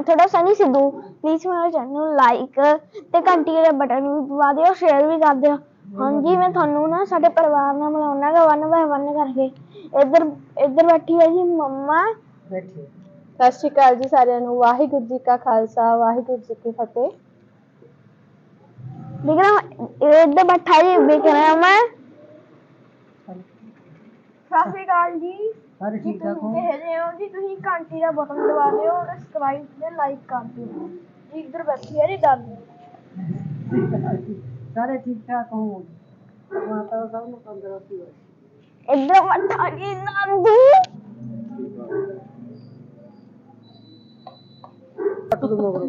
ਮੈਂ ਤੁਹਾਡਾ ਸਨੀ ਸਿੱਧੂ। ਪਲੀਜ਼ ਮੇਰੇ ਚੈਨਲ ਨੂੰ ਲਾਈਕ ਤੇ ਘੰਟੀ ਦੇ ਬਟਨ ਨੂੰ ਦਬਾ ਦਿਓ ਸ਼ੇਅਰ ਵੀ ਕਰ ਦਿਓ। ਹਾਂਜੀ ਮੈਂ ਤੁਹਾਨੂੰ ਨਾ ਸਾਡੇ ਪਰਿਵਾਰ ਨਾਲ ਮਿਲਾਉਣਾ ਗਾ ਵਨ ਬਾਏ ਵਨ ਕਰਕੇ। ਇੱਧਰ ਇੱਧਰ ਬੈਠੀ ਹੈ ਜੀ ਮੰਮਾ। ਬੈਠੇ। ਸਤਿ ਸ਼੍ਰੀ ਅਕਾਲ ਜੀ ਸਾਰਿਆਂ ਨੂੰ। ਵਾਹਿਗੁਰੂ ਜੀ ਕਾ ਖਾਲਸਾ ਵਾਹਿਗੁਰੂ ਜੀ ਕੀ ਫਤਿਹ। ਵਿਕਰਮ ਇੱਧਰ ਬੈਠਾ ਜੀ ਵਿਕਰਮ ਸਤਿ ਸ਼੍ਰੀ ਅਕਾਲ ਜੀ। ਸਾਰੇ ਠੀਕ ਠਾਕ ਹੋ? ਕਹਦੇ ਹੋ ਜੀ? ਤੁਸੀਂ ਘੰਟੀ ਦਾ ਬਟਨ ਦਬਾ ਦਿਓ ਔਰ ਸਬਸਕ੍ਰਾਈਬ ਤੇ ਲਾਈਕ ਕਰ ਦਿਓ। ਜੀ ਇੱਧਰ ਬੈਠੀ ਹੈ ਜੀ ਦਾਦੀ ਸਾਰੇ ਠੀਕ ਠਾਕ ਹੋ? ਮਾਤਾ ਸਭ ਨੂੰ ਤੰਦਰੁਸਤੀ ਹੋਵੇ ਇੱਧਰ ਮੱਠਾ ਜੀ ਨਾਂਦੀ ਬੋਲ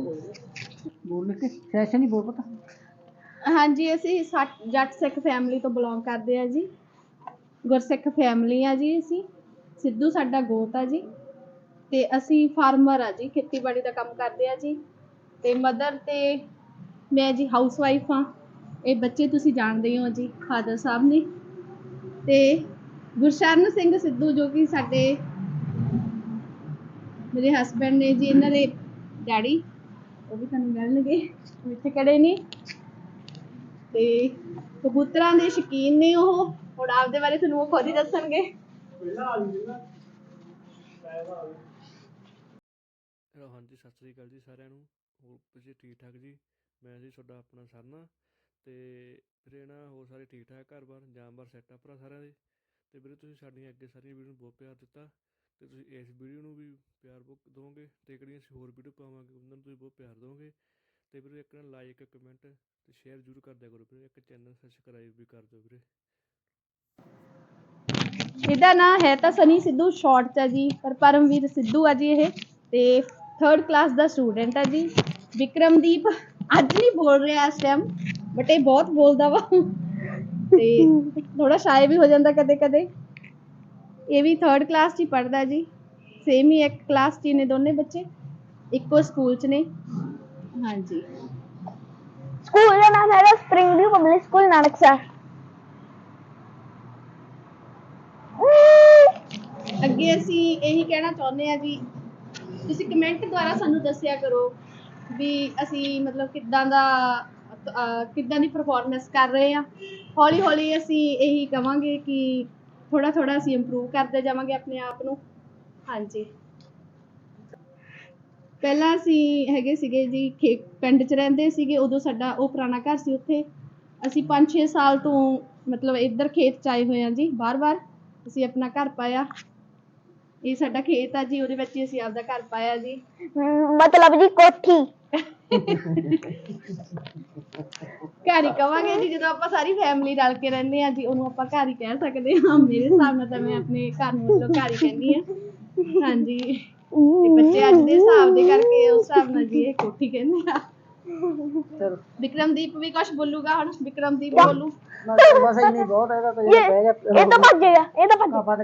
ਬੋਲ ਕੇ ਸੈਸ਼ਨ ਹੀ ਬੋਲ ਪਤਾ। ਹਾਂਜੀ ਅਸੀਂ ਸੱਠ- ਜੱਟ ਸਿੱਖ ਫੈਮਿਲੀ ਤੋਂ ਬਿਲੋਂਗ ਕਰਦੇ ਆ ਜੀ। ਗੁਰਸਿੱਖ ਫੈਮਿਲੀ ਆ ਜੀ ਅਸੀਂ। ਸਿੱਧੂ ਸਾਡਾ ਗੋਤ ਆ ਜੀ, ਤੇ ਅਸੀਂ ਫਾਰਮਰ ਆ ਜੀ, ਖੇਤੀਬਾੜੀ ਦਾ ਕੰਮ ਕਰਦੇ ਆ ਜੀ, ਤੇ ਮਦਰ ਤੇ ਮੈਂ ਜੀ ਹਾਊਸ ਵਾਈਫ ਆ ਇਹ ਬੱਚੇ ਤੁਸੀਂ ਜਾਣਦੇ ਹੋ ਜੀ ਫਾਦਰ ਸਾਹਿਬ ਨੇ। ਤੇ ਗੁਰਸ਼ਰਨ ਸਿੰਘ ਸਿੱਧੂ ਜੋ ਕਿ ਸਾਡੇ ਮੇਰੇ ਹਸਬੰਡ ਨੇ ਜੀ, ਇਹਨਾਂ ਦੇ ਡੈਡੀ, ਉਹ ਵੀ ਤੁਹਾਨੂੰ ਮਿਲਣਗੇ, ਉਹ ਇੱਥੇ ਖੜੇ ਨੇ। ਤੇ ਕਬੂਤਰਾਂ ਦੇ ਸ਼ੌਕੀਨ ਨੇ ਉਹ, ਹੁਣ ਆਪਦੇ ਬਾਰੇ ਤੁਹਾਨੂੰ ਉਹ ਖੁਦ ਹੀ ਦੱਸਣਗੇ। ਹੈਲੋ, ਹਾਂਜੀ, ਸਤਿ ਸ੍ਰੀ ਅਕਾਲ ਜੀ ਸਾਰਿਆਂ ਨੂੰ। ਹੋਰ ਤੁਸੀਂ ਠੀਕ ਠਾਕ ਜੀ? ਮੈਂ ਜੀ ਤੁਹਾਡਾ ਆਪਣਾ ਸਰਨਾ। ਤੇ ਵੀਰੇ ਨਾ, ਹੋਰ ਸਾਰੇ ਠੀਕ ਠਾਕ ਘਰ ਬਾਰ ਜਾਨਵਰ ਸੈੱਟ ਆ ਭਰਾ ਸਾਰਿਆਂ ਦੇ। ਤੇ ਵੀਰੇ, ਤੁਸੀਂ ਸਾਡੀਆਂ ਅੱਗੇ ਸਾਰੀਆਂ ਵੀਡੀਓ ਨੂੰ ਬਹੁਤ ਪਿਆਰ ਦਿੱਤਾ। ਤੇ ਤੁਸੀਂ ਇਸ ਵੀਡੀਓ ਨੂੰ ਵੀ ਪਿਆਰ ਬਹੁਤ ਦੋਗੇ ਤੇ ਜਿਹੜੀਆਂ ਅਸੀਂ ਹੋਰ ਵੀਡੀਓ ਪਾਵਾਂਗੇ, ਉਹਨਾਂ ਨੂੰ ਤੁਸੀਂ ਬਹੁਤ ਪਿਆਰ ਦੋਗੇ। ਤੇ ਵੀਰੇ, ਇੱਕ ਨਾ ਲਾਈਕ ਕਮੈਂਟ ਤੇ ਸ਼ੇਅਰ ਜ਼ਰੂਰ ਕਰ ਦਿਆ ਕਰੋ ਵੀਰੇ। ਇੱਕ ਚੈਨਲ ਸਬਸਕ੍ਰਾਈਬ ਵੀ ਕਰ ਦਿਓ ਵੀਰੇ। ਇਹਦਾ ਨਾਂ ਹੈ ਤਾਂ ਸਨੀ ਸਿੱਧੂ ਸ਼ਾਰਟ ਚ ਆ ਜੀ, ਪਰ ਪਰਮਵੀਰ ਸਿੱਧੂ ਆ ਜੀ ਇਹ, ਤੇ 3rd ਕਲਾਸ ਦਾ ਸਟੂਡੈਂਟ ਆ ਜੀ। ਵਿਕਰਮਦੀਪ ਅੱਜ ਨਹੀਂ ਬੋਲ ਰਿਹਾ ਇਸ ਟਾਈਮ ਬਟ ਇਹ ਬਹੁਤ ਬੋਲਦਾ ਵਾ। ਤੇ ਥੋੜਾ ਸ਼ਾਇ ਵੀ ਹੋ ਜਾਂਦਾ ਕਦੇ ਕਦੇ। ਇਹ ਵੀ 3rd ਕਲਾਸ ਚ ਹੀ ਪੜਦਾ ਜੀ। ਸੇਮ ਹੀ ਇੱਕ ਕਲਾਸ ਚ ਹੀ ਨੇ ਦੋਨੇ ਬੱਚੇ। ਇੱਕੋ ਸਕੂਲ ਚ ਨੇ। ਹਾਂਜੀ। ਸਕੂਲ ਦਾ ਨਾਮ ਹੈ ਸਪ੍ਰਿੰਗ ਪਬਲਿਕ ਸਕੂਲ ਨਾਨਕਸਰ ਅੱਗੇ ਅਸੀਂ ਇਹੀ ਕਹਿਣਾ ਚਾਹੁੰਦੇ ਆ ਜੀ ਤੁਸੀਂ ਕਮੈਂਟ ਦੁਆਰਾ ਸਾਨੂੰ ਦੱਸਿਆ ਕਰੋ ਵੀ ਅਸੀਂ ਮਤਲਬ ਕਿੱਦਾਂ ਦਾ ਕਿੱਦਾਂ ਦੀ ਪਰਫਾਰਮੈਂਸ ਕਰ ਰਹੇ ਆ ਹੌਲੀ ਹੌਲੀ ਅਸੀਂ ਇਹੀ ਕਵਾਂਗੇ ਕਿ ਥੋੜਾ ਥੋੜਾ ਅਸੀਂ ਇੰਪਰੂਵ ਕਰਦੇ ਜਾਵਾਂਗੇ ਆਪਣੇ ਆਪ ਨੂੰ। ਹਾਂਜੀ। ਪਹਿਲਾਂ ਅਸੀਂ ਹੈਗੇ ਸੀਗੇ ਜੀ ਖੇ, ਪਿੰਡ 'ਚ ਰਹਿੰਦੇ ਸੀਗੇ, ਉਦੋਂ ਸਾਡਾ ਉਹ ਪੁਰਾਣਾ ਘਰ ਸੀ ਉੱਥੇ। ਅਸੀਂ 5-6 ਸਾਲ ਤੋਂ ਮਤਲਬ ਇੱਧਰ ਖੇਤ 'ਚ ਆਏ ਹੋਏ ਆ ਜੀ, ਬਾਰ-ਬਾਰ। ਅਸੀਂ ਆਪਣਾ ਘਰ ਪਾਇਆ। ਇਹ ਸਾਡਾ ਖੇਤ ਆ ਜੀ ਉਹਦੇ ਵਿੱਚ ਹੀ ਅਸੀਂ ਆਪਦਾ ਘਰ ਪਾਇਆ ਜੀ। ਮਤਲਬ ਜੀ ਕੋਠੀ। ਘਰ ਹੀ ਕਵਾਂਗੇ ਜੀ ਜਦੋਂ ਆਪਾਂ ਸਾਰੀ ਫੈਮਿਲੀ ਰਲ ਕੇ ਰਹਿੰਦੇ ਆ ਜੀ ਉਹਨੂੰ ਆਪਾਂ ਘਰ ਹੀ ਕਹਿ ਸਕਦੇ ਹਾਂ। ਮੇਰੇ ਹਿਸਾਬ ਨਾਲ ਤਾਂ ਮੈਂ ਆਪਣੇ ਘਰ ਨੂੰ ਮਤਲਬ ਘਰ ਹੀ ਕਹਿੰਦੀ ਆ ਹਾਂਜੀ। ਤੇ ਬੱਚੇ ਅੱਜ ਦੇ ਹਿਸਾਬ ਦੇ ਕਰਕੇ ਉਸ ਹਿਸਾਬ ਨਾਲ ਜੀ ਇਹ ਕੋਠੀ ਕਹਿੰਦੇ ਆ। ਚਲ। ਵਿਕਰਮਦੀਪ ਵੀ ਕੁਝ ਬੋਲੂਗਾ ਹੁਣ? ਵਿਕਰਮਦੀਪ ਬੋਲੂ। ਬਸ ਇੰਨੀ ਬਹੁਤ ਹੈਗਾ ਤਾਂ ਇਹ ਬਹਿ ਜਾ। ਇਹ ਤਾਂ ਭੱਜੇਗਾ ਇਹ ਤਾਂ ਭੱਜ ਆਪਾਂ ਤੇ